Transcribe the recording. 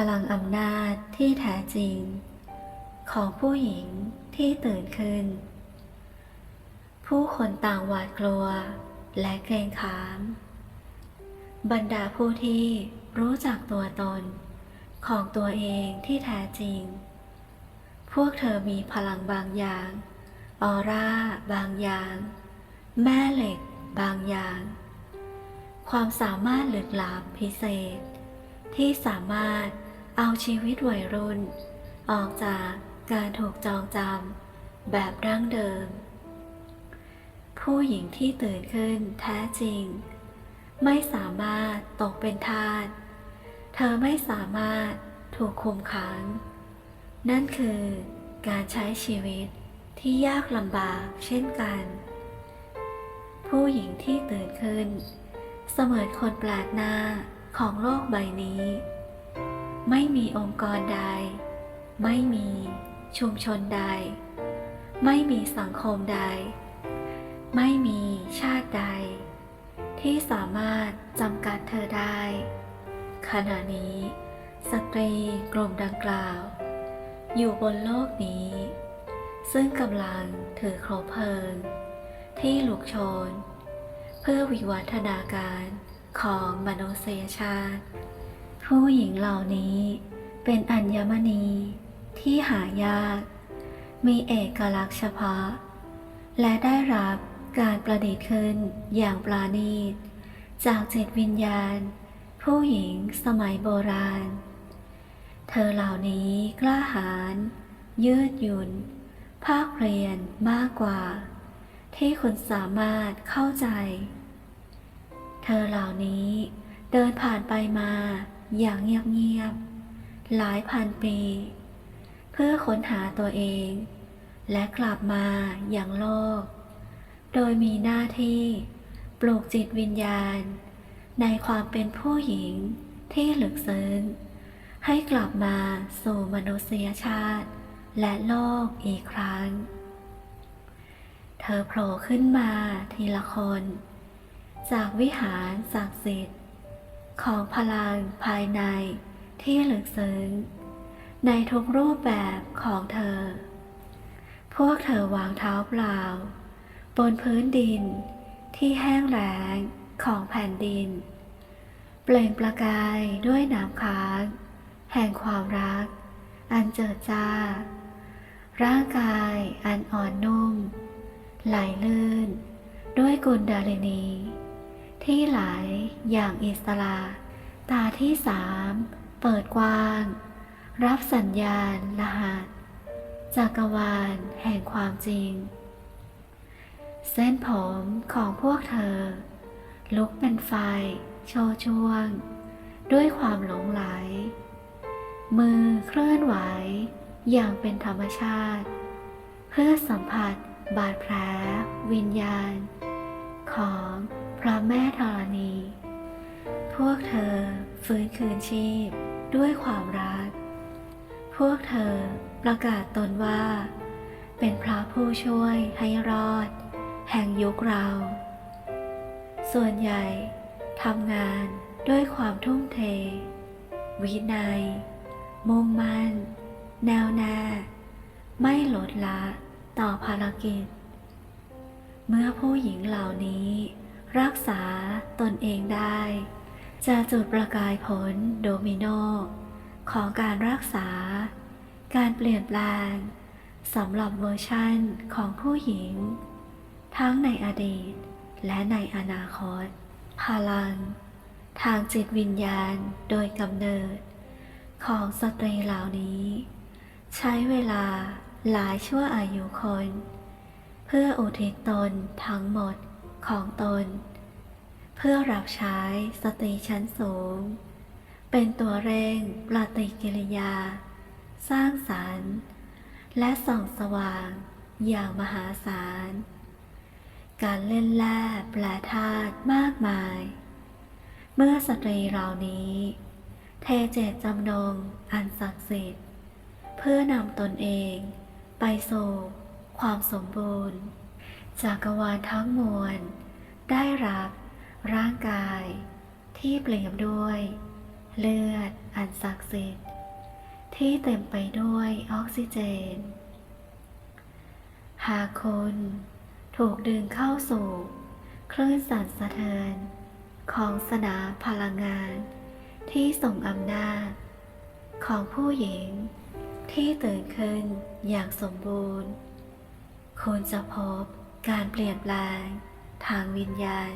พลังอำนาจที่แท้จริง ของผู้หญิงที่ตื่นขึ้น ผู้คนต่างหวาดกลัวและเกรงขาม บรรดาผู้ที่รู้จักตัวตนของตัวเองที่แท้จริง พวกเธอมีพลังบางอย่าง ออร่าบางอย่าง แม่เหล็กบางอย่าง ความสามารถลึกลับพิเศษ ที่สามารถเอาชีวิตวัยรุ่น ออกจากการถูกจองจำแบบดั้งเดิม ผู้หญิงที่ตื่นขึ้นแท้จริง ไม่สามารถตกเป็นทาสเธอไม่สามารถถูกคุมขัง นั่นคือการใช้ชีวิตที่ยากลำบากเช่นกัน ผู้หญิงที่ตื่นขึ้น เสมือนคนแปลกหน้า ของโลกใบนี้ ไม่มีองค์กรใด ไม่มีชุมชนใด ไม่มีสังคมใด ไม่มีชาติใด ที่สามารถจำกัดเธอได้ ขณะนี้ สตรีกลุ่มดังกล่าว อยู่บนโลกนี้ ซึ่งกำลังถือโคบเพลิง ที่ลุกโชน เพื่อวิวัฒนาการ ของมนุษยชาติ ผู้หญิงเหล่านี้เป็นอัญมณีที่หายาก มีเอกลักษณ์เฉพาะ และได้รับการประดิษฐ์ขึ้นอย่างปราณีต จากจิตวิญญาณ ผู้หญิงสมัยโบราณ เธอเหล่านี้กล้าหาญยืดหยุ่น ภาคเรียนมากกว่า ที่คุณสามารถเข้าใจ เธอเหล่านี้เดินผ่านไปมาอย่างเงียบๆหลายพันปี เพื่อค้นหาตัวเอง และกลับมาอย่างโลก โดยมีหน้าที่ปลูกจิตวิญญาณ ในความเป็นผู้หญิงที่ลึกซึ้งให้กลับมาสู่มนุษยชาติ และโลกอีกครั้ง เธอโผล่ขึ้นมาทีละคน จากวิหารศักดิ์สิทธิ์ ของพลังภายในที่ลึกซึ้ง ในทุกรูปแบบของเธอ พวกเธอวางเท้าเปล่า บนพื้นดินที่แห้งแล้งของแผ่นดิน เปล่งประกายด้วยน้ำค้าง แห่งความรัก อันเจิดจ้า ร่างกายอันอ่อนนุ่ม ไหลลื่น ด้วยกุลดาลินี ที่ไหลอย่างอิสระ ตาที่สามเปิดกว้าง รับสัญญาณรหัสจักรวาลแห่งความจริง เส้นผมของพวกเธอ ลุกเป็นไฟ โชว์ช่วง ด้วยความหลงไหล มือเคลื่อนไหวอย่างเป็นธรรมชาติ เพื่อสัมผัสบาดแผลวิญญาณ ของ ระแม่ธรณี พวกเธอฟื้นคืนชีพด้วยความรัก พวกเธอประกาศตนว่า เป็นพระผู้ช่วยให้รอด แห่งยุคเรา ส่วนใหญ่ทำงานด้วยความทุ่มเท วินัย มุ่งมั่น แนวแน่ไม่ลดละต่อภารกิจ เมื่อผู้หญิงเหล่านี้ รักษาตนเองได้ จะจุดประกายผลโดมิโนของการรักษา การเปลี่ยนแปลงสำหรับเวอร์ชั่นของผู้หญิง ทั้งในอดีต และในอนาคต พลัง ทางจิตวิญญาณโดยกำเนิด ของสตรีเหล่านี้ ใช้เวลาหลายชั่วอายุคน เพื่ออุทิศตนทั้งหมด ของตน เพื่อรับใช้สตรีชั้นสูง เป็นตัวเร่งปฏิกิริยา สร้างสรรค์ และส่องสว่างอย่างมหาศาล การเล่นแร่แปลธาตุมากมาย เมื่อสตรีเหล่านี้ เทเจตจำนงอันศักดิ์สิทธิ์ เพื่อนำตนเองไปสู่ความสมบูรณ์ จักรวาลทั้งมวล ได้รับร่างกาย ที่เปลี่ยมด้วย เลือดอันศักดิ์สิทธิ์ที่เต็มไปด้วยออกซิเจน หากคุณถูกดึงเข้าสู่คลื่นสั่นสะเทือนของสนามพลังงาน ที่ส่งอำนาจ ของผู้หญิงที่ตื่นขึ้นอย่างสมบูรณ์ คุณจะพบ การเปลี่ยนแปลง ทางวิญญาณ